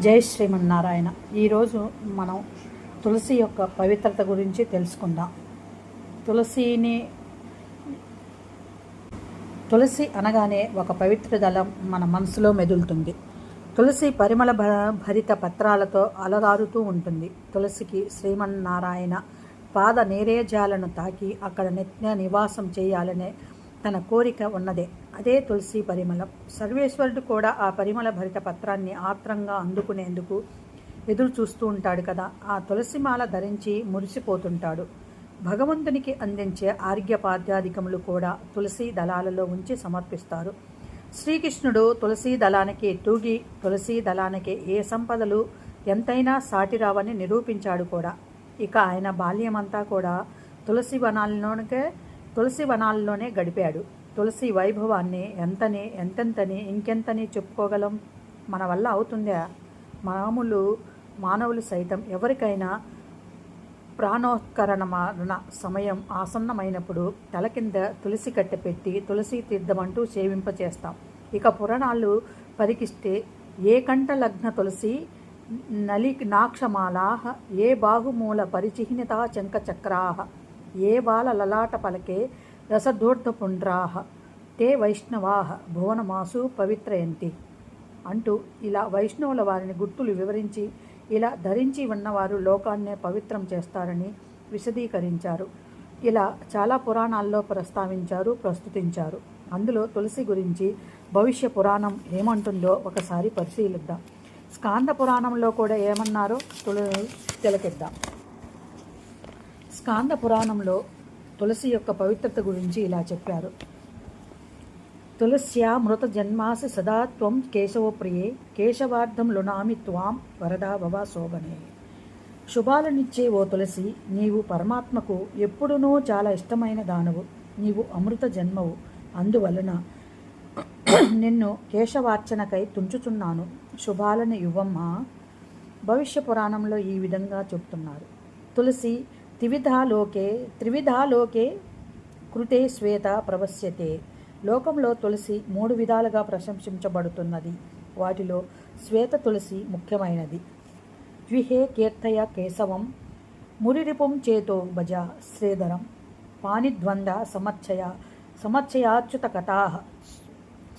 జై శ్రీమన్నారాయణ. ఈరోజు మనం తులసి యొక్క పవిత్రత గురించి తెలుసుకుందాం. తులసిని తులసి అనగానే ఒక పవిత్ర దళం మన మనసులో మెదులుతుంది. తులసి పరిమళ భ- భరిత పత్రాలతో అలరారుతూ ఉంటుంది. తులసికి శ్రీమన్నారాయణ పాద నేరేజాలను తాకి అక్కడ నిత్య నివాసం చేయాలనే తన కోరిక ఉన్నదే. అదే తులసి పరిమళం. సర్వేశ్వరుడు కూడా ఆ పరిమళ భరిత పత్రాన్ని ఆత్రంగా అందుకునేందుకు ఎదురు చూస్తూ ఉంటాడు కదా. ఆ తులసిమాల ధరించి మురిసిపోతుంటాడు. భగవంతునికి అందించే ఆర్ఘ్యపాద్యాధికములు కూడా తులసి దళాలలో ఉంచి సమర్పిస్తారు. శ్రీకృష్ణుడు తులసి దళానికి తూగి తులసి దళానికి ఏ సంపదలు ఎంతైనా సాటిరావని నిరూపించాడు కూడా. ఇక ఆయన బాల్యమంతా కూడా తులసి వనాల్లోనే తులసి వనాల్లోనే గడిపాడు. తులసి వైభవాన్ని ఎంతని ఎంతెంతని ఇంకెంతని చెప్పుకోగలం? మన వల్ల అవుతుందా? మామూలు మానవులు సైతం ఎవరికైనా ప్రాణోత్కరణ సమయం ఆసన్నమైనప్పుడు తల కింద తులసి కట్టె పెట్టి తులసి తీర్థమంటూ సేవింపచేస్తాం. ఇక పురాణాలు పరికిస్తే ఏ కంఠ లగ్న తులసి నలి నాక్షమాలా ఏ బాహుమూల పరిచిహ్నత చంక చక్రాహ ఏ బాల లలాట పలకే రసదూర్ధపుండ్రాహ తే వైష్ణవాహ భువనమాసు పవిత్రయంతి. అంటూ ఇలా వైష్ణవుల వారిని గుర్తులు వివరించి ఇలా ధరించి ఉన్నవారు లోకాన్నే పవిత్రం చేస్తారని విశదీకరించారు. ఇలా చాలా పురాణాల్లో ప్రస్తావించారు ప్రస్తుతించారు. అందులో తులసి గురించి భవిష్య పురాణం ఏమంటుందో ఒకసారి పరిశీలిద్దాం. స్కాంద పురాణంలో కూడా ఏమన్నారో తుల తిలకిద్దాం. స్కాంద పురాణంలో తులసి యొక్క పవిత్రత గురించి ఇలా చెప్పారు. తులస్యా మృత జన్మాసి సదా త్వం కేశవ కేశవార్థం లుణామి త్వాం వరదా భవ శోభనే. శుభాలనిచ్చే ఓ తులసి నీవు పరమాత్మకు ఎప్పుడునో చాలా ఇష్టమైన దానవు నీవు అమృత జన్మవు. అందువలన నిన్ను కేశవార్చనకై తుంచుచున్నాను. శుభాలను ఇవ్వమ్మా. భవిష్య పురాణంలో ఈ విధంగా చెప్తున్నారు. తులసి త్రివిధాలోకే త్రివిధాలోకే కృతే శ్వేత ప్రవశ్యతే. లోకంలో తులసి మూడు విధాలుగా ప్రశంసించబడుతున్నది. వాటిలో శ్వేత తులసి ముఖ్యమైనది. ద్విహే కీర్తయ కేశవం మురిరిపుం చేతో భజ శ్రీధరం పానిద్వంద సమచ్చయ సమచ్చయాచ్యుత కథా.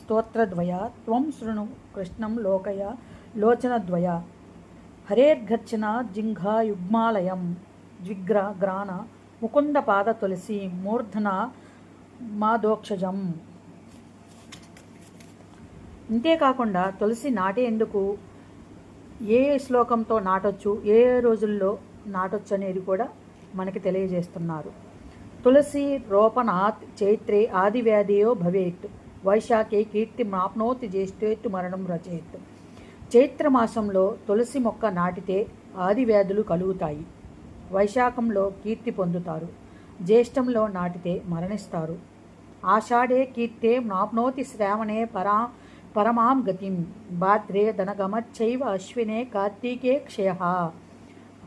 స్తోత్రద్వయ త్వం శృణు కృష్ణం లోకయ లోచనద్వయ హరేర్గచ్చన జింఘాయుగ్మాలయం జిగ్ర గ్రాన ముకుంద పాద తులసి మూర్ధన మాదోక్షజం. ఇంతేకాకుండా తులసి నాటేందుకు ఏ శ్లోకంతో నాటొచ్చు? ఏ రోజుల్లో నాటొచ్చు అనేది కూడా మనకి తెలియజేస్తున్నారు. తులసి రోపణాత్ చైత్రే ఆదివ్యాధియో భవేత్. వైశాఖే కీర్తి మాప్నోతి జ్యేష్ఠేత్తు మరణం రచయిత్ చైత్రమాసంలో తులసి మొక్క నాటితే ఆదివ్యాధులు కలుగుతాయి. వైశాఖంలో కీర్తి పొందుతారు. జ్యేష్టంలో నాటితే మరణిస్తారు. ఆషాఢే కీర్తే నాప్నోతి శ్రావణే పరా పరమాం గతిం. భాద్రే ధనగమచ్చైవ అశ్వినే కార్తీకే క్షయ.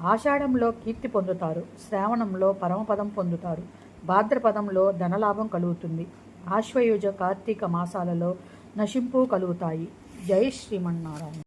ఆషాఢంలో కీర్తి పొందుతారు. శ్రావణంలో పరమపదం పొందుతారు. భాద్రపదంలో ధనలాభం కలుగుతుంది. ఆశ్వయుజ కార్తీక మాసాలలో నశింపు కలుగుతాయి. జై శ్రీమన్నారాయణ.